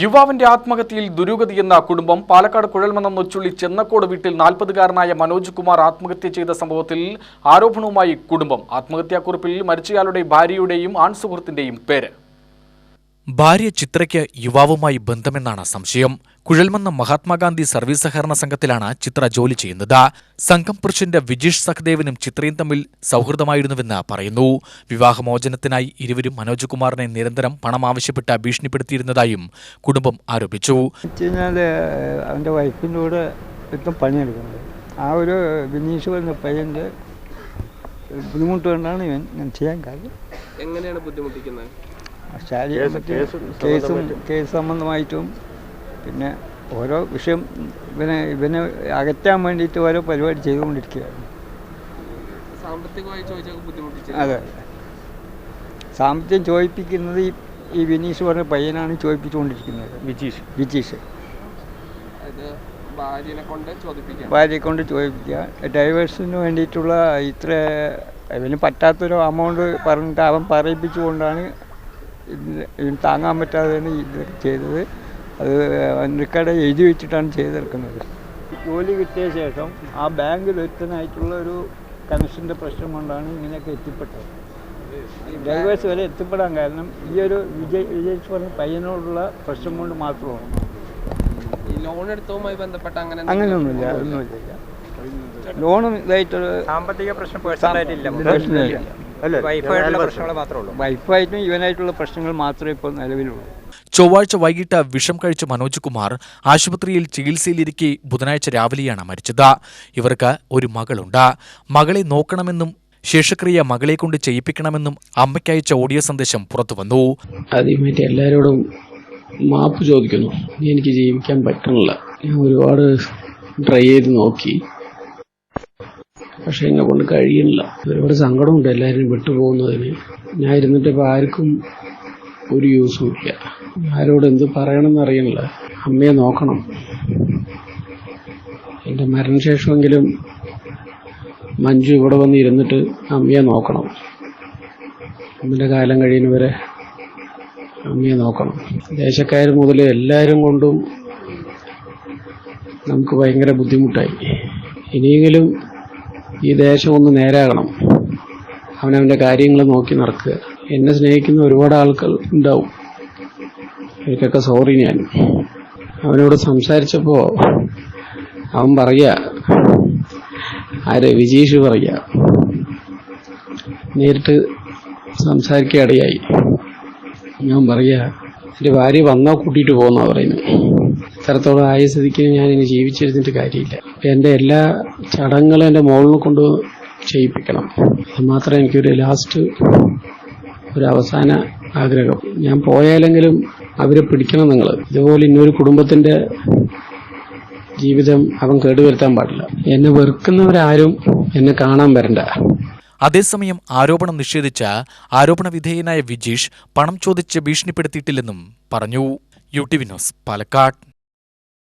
യുവാവിന്റെ ആത്മഹത്യയിൽ ദുരൂഹതയെന്ന കുടുംബം പാലക്കാട് കുഴൽമന്നം നൊച്ചുള്ളി ചെന്നക്കോട് വീട്ടിൽ നാൽപ്പതുകാരനായ മനോജ് കുമാർ ആത്മഹത്യ ചെയ്ത സംഭവത്തിൽ ആരോപണവുമായി കുടുംബം. ആത്മഹത്യാക്കുറിപ്പിൽ മരിച്ചയാളുടെ ഭാര്യയുടെയും ആൺസുഹൃത്തിന്റെയും പേര്. ഭാര്യ ചിത്രയ്ക്ക് യുവാവുമായി ബന്ധമെന്നാണ് സംശയം. കുഴൽമന്ന മഹാത്മാഗാന്ധി സർവീസ് സഹകരണ സംഘത്തിലാണ് ചിത്ര ജോലി ചെയ്യുന്നത്. സംഘം പുരുഷന്റെ വിജീഷ് സഖദേവനും ചിത്രയും തമ്മിൽ സൗഹൃദമായിരുന്നുവെന്ന് പറയുന്നു. വിവാഹമോചനത്തിനായി ഇരുവരും മനോജ് കുമാറിനെ നിരന്തരം പണം ആവശ്യപ്പെട്ട് ഭീഷണിപ്പെടുത്തിയിരുന്നതായും കുടുംബം ആരോപിച്ചു. അവന്റെ വൈഫിന്റെ കൂടെ പണിയെടുക്കുന്നത് ആ ഒരു വിനീഷ് പറഞ്ഞ പയ്യന്റെ ബുദ്ധിമുട്ട് കൊണ്ടാണ് ഇവൻ ചെയ്യാൻ കാര്യം എങ്ങനെയാണ് ബുദ്ധിമുട്ടിക്കുന്നത്? കേസും കേസ് സംബന്ധമായിട്ടും പിന്നെ ഓരോ വിഷയം ഇവനെ ഇവനെ അകറ്റാൻ വേണ്ടിയിട്ട് ഓരോ പരിപാടി ചെയ്തുകൊണ്ടിരിക്കുകയാണ് അതെ. സാമ്പത്തികം ചോദിപ്പിക്കുന്നത് ഈ ഈ വിനീഷ് പറഞ്ഞ പയ്യനാണ് ചോദിപ്പിച്ചുകൊണ്ടിരിക്കുന്നത്. വിജീഷ്. വിജീഷ്. ഭാര്യയെ കൊണ്ട് ചോദിപ്പിക്കുക. ഡൈവേഴ്സിന് വേണ്ടിയിട്ടുള്ള ഇത്ര ഇവന് പറ്റാത്തൊരു എമൗണ്ട് പറഞ്ഞിട്ട് അവൻ പറയിപ്പിച്ചുകൊണ്ടാണ് ഇതിന് ഇതിന് താങ്ങാൻ പറ്റാതെയാണ് ഇത് ചെയ്തത്. അത് റെക്കോർഡ് എഴുതി വെച്ചിട്ടാണ് ചെയ്തെടുക്കുന്നത്. ജോലി കിട്ടിയ ശേഷം ആ ബാങ്കിൽ എത്താനായിട്ടുള്ള ഒരു കണക്ഷന്റെ പ്രശ്നം കൊണ്ടാണ് ഇങ്ങനെയൊക്കെ എത്തിപ്പെട്ടത്. ഡ്രൈവേഴ്സ് വരെ എത്തിപ്പെടാൻ കാരണം ഈ ഒരു വിജയ് വിജയ് പറഞ്ഞ പയ്യനോടുള്ള പ്രശ്നം കൊണ്ട് മാത്രമാണ്. ഈ ലോൺ എടുത്തതുമായി ബന്ധപ്പെട്ട അങ്ങനെ അങ്ങനെയൊന്നുമില്ല ഒന്നുമില്ല. ലോണും ഇതായിട്ടുള്ള സാമ്പത്തിക പ്രശ്നം പേഴ്സണലായിട്ടില്ല വൈഫായിട്ടും ഇവനായിട്ടുള്ള പ്രശ്നങ്ങൾ മാത്രമേ ഇപ്പോൾ നിലവിലുള്ളൂ. ചൊവ്വാഴ്ച വൈകിട്ട് വിഷം കഴിച്ച മനോജ് കുമാർ ആശുപത്രിയിൽ ചികിത്സയിലിരിക്കെ ബുധനാഴ്ച രാവിലെയാണ് മരിച്ചത്. ഇവർക്ക് ഒരു മകളുണ്ട്. മകളെ നോക്കണമെന്നും ശേഷക്രിയ മകളെ കൊണ്ട് ചെയ്യിപ്പിക്കണമെന്നും അമ്മയ്ക്കയച്ച ഓഡിയോ സന്ദേശം പുറത്തുവന്നു ആദ്യമായിട്ട് എല്ലാവരോടും മാപ്പ് ചോദിക്കുന്നു. ഇനി എനിക്ക് ജീവിക്കാൻ പറ്റണില്ല. ഞാൻ ഒരുപാട് ട്രൈ ചെയ്ത് നോക്കി. പക്ഷെ എന്നെ കൊണ്ട് കഴിയില്ല. ഒരുപാട് സങ്കടമുണ്ട് എല്ലാവരും വിട്ടുപോകുന്നതിന്. ഞാൻ ഇരുന്നിട്ട് ഇപ്പൊ ആർക്കും ഒരു യൂസും ഇല്ല. ആരോട് എന്ത് പറയണമെന്ന് അറിയണില്ല അമ്മയെ നോക്കണം. എന്റെ മരണശേഷമെങ്കിലും മഞ്ജു ഇവിടെ വന്ന് ഇരുന്നിട്ട് അമ്മയെ നോക്കണം. അമ്മയുടെ കാലം കഴിയുന്നവരെ അമ്മയെ നോക്കണം. ദേശക്കാർ മുതൽ എല്ലാവരും കൊണ്ടും നമുക്ക് ഭയങ്കര ബുദ്ധിമുട്ടായി. ഇനിയെങ്കിലും ഈ ദേശം ഒന്ന് നേരാകണം. അവനവന്റെ കാര്യങ്ങൾ നോക്കി നടക്കുക. എന്നെ സ്നേഹിക്കുന്ന ഒരുപാട് ആൾക്കാർ ഉണ്ടാവും. എനിക്കൊക്കെ സോറി ഞാൻ. അവനോട് സംസാരിച്ചപ്പോൾ അവൻ പറയുക ആര് വിജീഷ് പറയുക നേരിട്ട് സംസാരിക്കുകയിടയായി ഞാൻ പറയുക എന്റെ ഭാര്യ വന്നാൽ കൂട്ടിയിട്ട് പോകുന്ന പറയുന്നത് ഇത്രത്തോളം ആയ സ്ഥിതിക്ക് ഞാൻ ഇനി ജീവിച്ചിരുന്നിട്ട് കാര്യമില്ല. എന്റെ എല്ലാ ചടങ്ങുകളും എന്റെ മോളിനെ കൊണ്ട് ചെയ്യിപ്പിക്കണം. മാത്രമേ എനിക്കൊരു ലാസ്റ്റ് ഒരു അവസാന ആഗ്രഹം. ഞാൻ പോയാലെങ്കിലും അവരെ പിടിക്കണം നിങ്ങൾ ഇതുപോലെ ഇന്നൊരു കുടുംബത്തിന്റെ ജീവിതം അവൻ കേടുവരുത്താൻ പാടില്ല. എന്നെ വെറുക്കുന്നവരാരും എന്നെ കാണാൻ വരണ്ട. അതേസമയം ആരോപണം നിഷേധിച്ച ആരോപണ വിധേയനായ വിജീഷ് പണം ചോദിച്ച് ഭീഷണിപ്പെടുത്തിയിട്ടില്ലെന്നും പറഞ്ഞു. യു ടി വിനോസ് പാലക്കാട്.